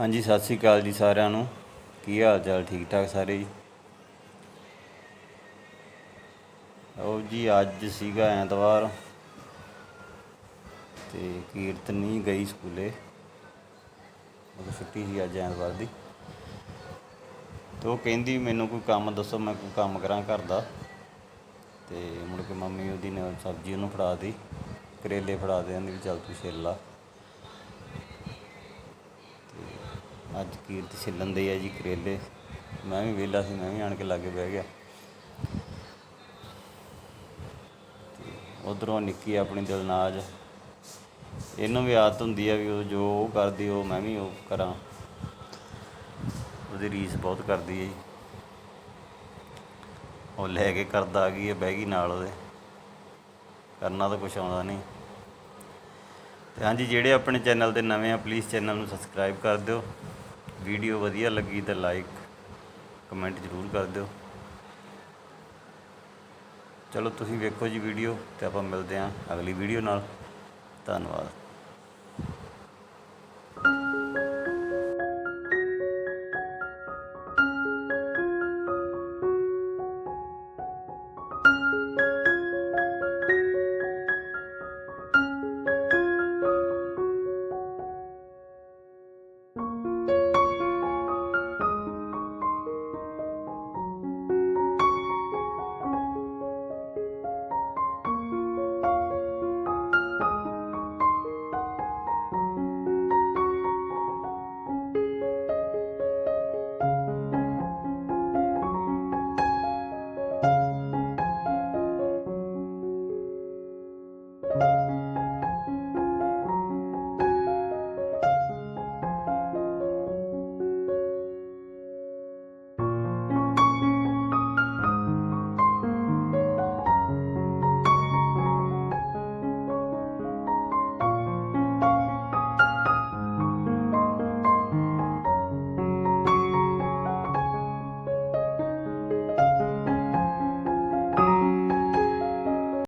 ਹਾਂਜੀ, ਸਤਿ ਸ੍ਰੀ ਅਕਾਲ ਜੀ ਸਾਰਿਆਂ ਨੂੰ। ਕੀ ਹਾਲ ਚਾਲ ਠੀਕ ਠਾਕ ਸਾਰੇ ਜੀ? ਉਹ ਜੀ, ਅੱਜ ਸੀਗਾ ਐਤਵਾਰ ਤੇ ਕੀਰਤਨ ਨਹੀਂ ਗਈ ਸਕੂਲੇ। ਉਹ ਛੁੱਟੀ ਸੀ ਅੱਜ ਐਤਵਾਰ ਦੀ। ਤੇ ਉਹ ਕਹਿੰਦੀ ਮੈਨੂੰ ਕੋਈ ਕੰਮ ਦੱਸੋ, ਮੈਂ ਕੋਈ ਕੰਮ ਕਰਾਂ ਘਰ ਦਾ। ਤੇ ਮੁੜ ਕੇ ਮੰਮੀ ਉਹਦੀ ਨੇ ਸਬਜ਼ੀ ਉਹਨੂੰ ਫੜਾ ਦੀ ਕਰੇਲੇ ਫੜਾ ਦੇ, ਕਹਿੰਦੀ ਵੀ ਚੱਲ ਤੂੰ ਛਿੱਲ ਲਾ। ਅੱਜ ਕੀਰਤ ਛਿੱਲਣ ਦੇ ਆ ਜੀ ਕਰੇਲੇ। ਮੈਂ ਵੀ ਵਿਹਲਾ ਸੀ, ਮੈਂ ਵੀ ਆਣ ਕੇ ਲਾਗੇ ਬਹਿ ਗਿਆ। ਉਧਰੋਂ ਨਿੱਕੀ ਆਪਣੀ ਦਿਲਨਾਜ। ਇਹਨੂੰ ਵੀ ਆਦਤ ਹੁੰਦੀ ਆ ਵੀ ਉਹ ਜੋ ਉਹ ਕਰਦੀ, ਉਹ ਮੈਂ ਵੀ ਉਹ ਕਰਾਂ। ਉਹਦੀ ਰੀਸ ਬਹੁਤ ਕਰਦੀ ਹੈ ਜੀ। ਉਹ ਲੈ ਕੇ ਕਰਦਾ ਆ ਗਈ ਹੈ ਬਹਿ ਗਈ ਨਾਲ ਉਹਦੇ। ਕਰਨਾ ਤਾਂ ਕੁਛ ਆਉਂਦਾ ਨਹੀਂ। ਤੇ ਹਾਂਜੀ, ਜਿਹੜੇ ਆਪਣੇ ਚੈਨਲ ਤੇ ਨਵੇਂ ਆ ਪਲੀਜ਼ ਚੈਨਲ ਨੂੰ ਸਬਸਕ੍ਰਾਈਬ ਕਰ ਦਿਓ। ਵੀਡੀਓ ਵਧੀਆ ਲੱਗੀ ਤਾਂ ਲਾਈਕ ਕਮੈਂਟ ਜ਼ਰੂਰ ਕਰ ਦਿਓ। ਚਲੋ ਤੁਸੀਂ ਵੇਖੋ ਜੀ ਵੀਡੀਓ ਤੇ ਆਪਾਂ ਮਿਲਦੇ ਹਾਂ ਅਗਲੀ ਵੀਡੀਓ ਨਾਲ। ਧੰਨਵਾਦ।